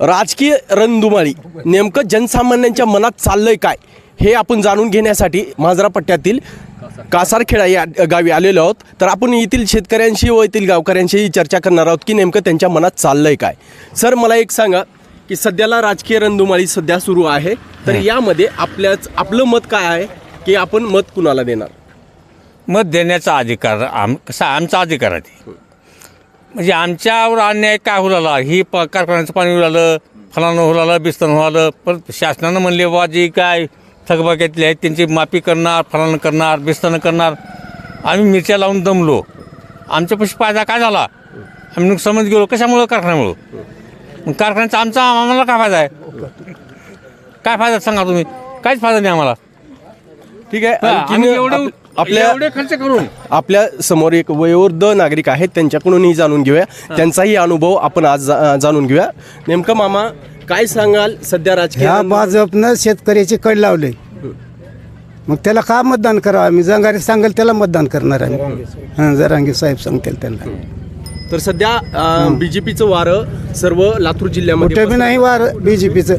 राजकीय रणधुमाळी नेमकं जनसामान्यांच्या मनात चाललंय काय हे आपण जाणून घेण्यासाठी मांजरा पट्ट्यातील कासारखेडा या गावी आलेलो आहोत. तर आपण येथील शेतकऱ्यांशी व येथील गावकऱ्यांशी चर्चा करणार आहोत की नेमकं त्यांच्या मनात चाललंय काय. सर मला एक सांगा की सध्याला राजकीय रणधुमाळी सध्या सुरू आहे तर यामध्ये आपल्याच आपलं मत काय आहे की आपण मत कुणाला देणार? मत देण्याचा अधिकार आम कसा आमचा अधिकार आहे. म्हणजे आमच्यावर अन्याय काय होऊ ही प कारखान्याचं पाणी उडालं फलानं होलालं बिस्तन होलालं परत शासनानं म्हणले बाबा जे काय थकबाक्यातले आहेत त्यांची माफी करणार फलानं करणार बिस्तनं करणार. आम्ही मिरच्या लावून दमलो. आमच्यापाशी फायदा काय झाला? आम्ही नुकसानमध्ये गेलो कशामुळं? कारखान्यामुळं. मग कारखान्याचा आमचा आम्हाला काय फायदा आहे? काय फायदा सांगा तुम्ही? काहीच फायदा नाही आम्हाला. ठीक आहे आणखीन एवढे आपल्या एवढे खर्च करून. आपल्यासमोर एक वयोवृद्ध नागरिक आहेत त्यांच्याकडूनही जाणून घेऊया. त्यांचाही अनुभव आपण आज जा- जाणून घेऊया. नेमकं मामा काय सांगाल सध्या राजकीय ह्या भाजपनं शेतकऱ्याची कड लावले. मग त्याला का मतदान करावं? आम्ही जंगारी सांगेल त्याला मतदान करणार आम्ही हां जरांगे साहेब सांगतील त्यांना. तर सध्या बीजेपीचं वारं सर्व लातूर जिल्ह्यामध्ये कुठे बी नाही वार बीजेपीचं